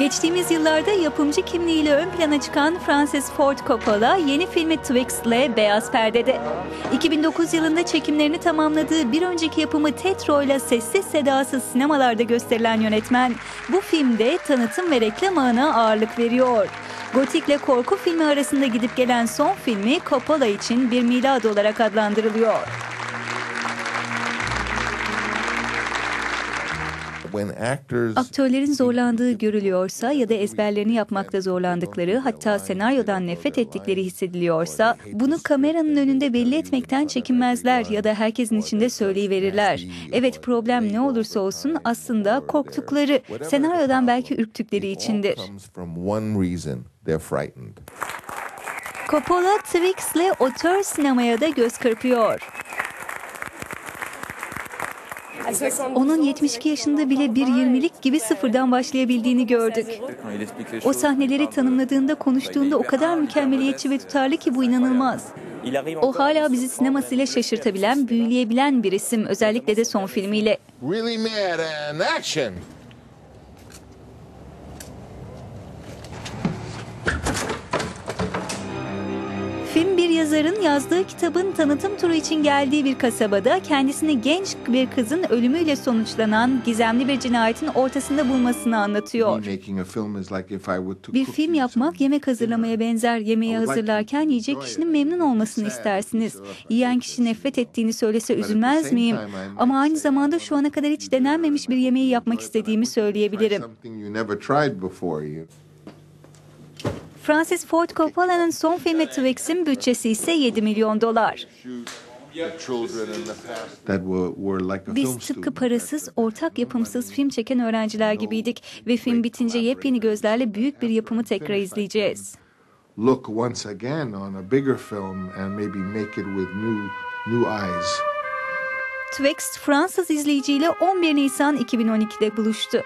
Geçtiğimiz yıllarda yapımcı kimliğiyle ön plana çıkan Francis Ford Coppola yeni filmi Twix'le beyaz perdede. 2009 yılında çekimlerini tamamladığı bir önceki yapımı Tetro ile sessiz sedasız sinemalarda gösterilen yönetmen bu filmde tanıtım ve reklam ağına ağırlık veriyor. Gotik ile korku filmi arasında gidip gelen son filmi Coppola için bir milad olarak adlandırılıyor. Aktörlerin zorlandığı görülüyorsa ya da ezberlerini yapmakta zorlandıkları hatta senaryodan nefret ettikleri hissediliyorsa bunu kameranın önünde belli etmekten çekinmezler ya da herkesin içinde söyleyiverirler. Evet problem ne olursa olsun aslında korktukları, senaryodan belki ürktükleri içindir. Coppola Twix'le otör sinemaya da göz kırpıyor. Onun 72 yaşında bile bir 20'lik gibi sıfırdan başlayabildiğini gördük. O sahneleri tanımladığında, konuştuğunda o kadar mükemmeliyetçi ve tutarlı ki bu inanılmaz. O hala bizi sinemasıyla şaşırtabilen, büyüleyebilen bir isim. Özellikle de son filmiyle. Really mad and action. Film bir yazarın yazdığı kitabın tanıtım turu için geldiği bir kasabada kendisini genç bir kızın ölümüyle sonuçlanan gizemli bir cinayetin ortasında bulmasını anlatıyor. Bir film yapmak yemek hazırlamaya benzer. Yemeği hazırlarken yiyecek kişinin memnun olmasını istersiniz. Yiyen kişi nefret ettiğini söylese üzülmez miyim? Ama aynı zamanda şu ana kadar hiç denenmemiş bir yemeği yapmak istediğimi söyleyebilirim. Francis Ford Coppola'nın son filmi Twix'in bütçesi ise 7 milyon dolar. Biz tıpkı parasız, ortak yapımsız film çeken öğrenciler gibiydik ve film bitince yepyeni gözlerle büyük bir yapımı tekrar izleyeceğiz. Look once again on a bigger film and maybe make it with new new eyes. Twixt Fransız izleyiciyle 11 Nisan 2012'de buluştu.